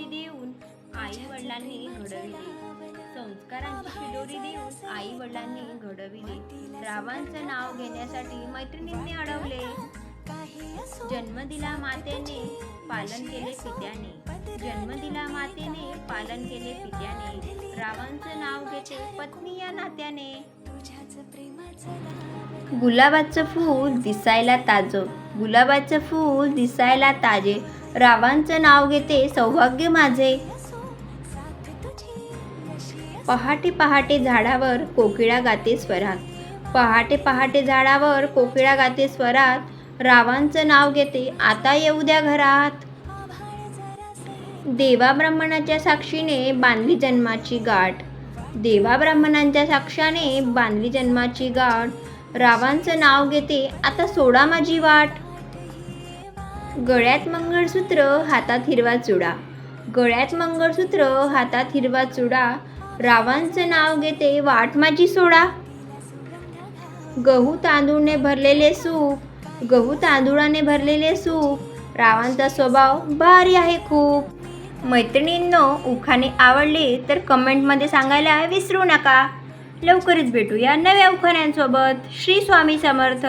शिदोरी देऊन आई वडिलांनी घडविले. संस्कारांची शिदोरी देऊन आई वडिलांनी घडविले. रावांचं नाव घेण्यासाठी मैत्रिणींनी अडवले. जन्म दिला मातेने पालन केले पित्याने. जन्म दिला मातेने पालन केले पित्याने. रावांचं नाव घेते पत्नी या नात्याने. गुलाबाचं फूल दिसायला ताजं. गुलाबाचं फूल दिसायला ताजे. रावांचं नाव घेते सौभाग्य माझे. पहाटे पहाटे झाडावर कोकिळा गाते स्वरात. पहाटे पहाटे झाडावर कोकिळा गाते स्वरात. रावांचं नाव घेते आता येऊ द्या घरात. देवा ब्राह्मणाच्या साक्षीने बांधली जन्माची गाठ. देवा ब्राह्मणांच्या साक्षाने बांधली जन्माची गाठ. रावांचं नाव घेते आता सोडा माझी वाट. गळ्यात मंगळसूत्र हातात हिरवा चुडा. गळ्यात मंगळसूत्र हातात हिरवा चुडा. रावांचं नाव घेते वाट माझी सोडा. गहू तांदूळने भरलेले सूप. गहू तांदुळाने भरलेले सूप. रावांचा स्वभाव भारी आहे खूप. मैत्रिणींनो उखाणे आवडले तर कमेंटमध्ये सांगायला विसरू नका. लवकरच भेटूया नव्या उखाण्यांसोबत. श्री स्वामी समर्थ.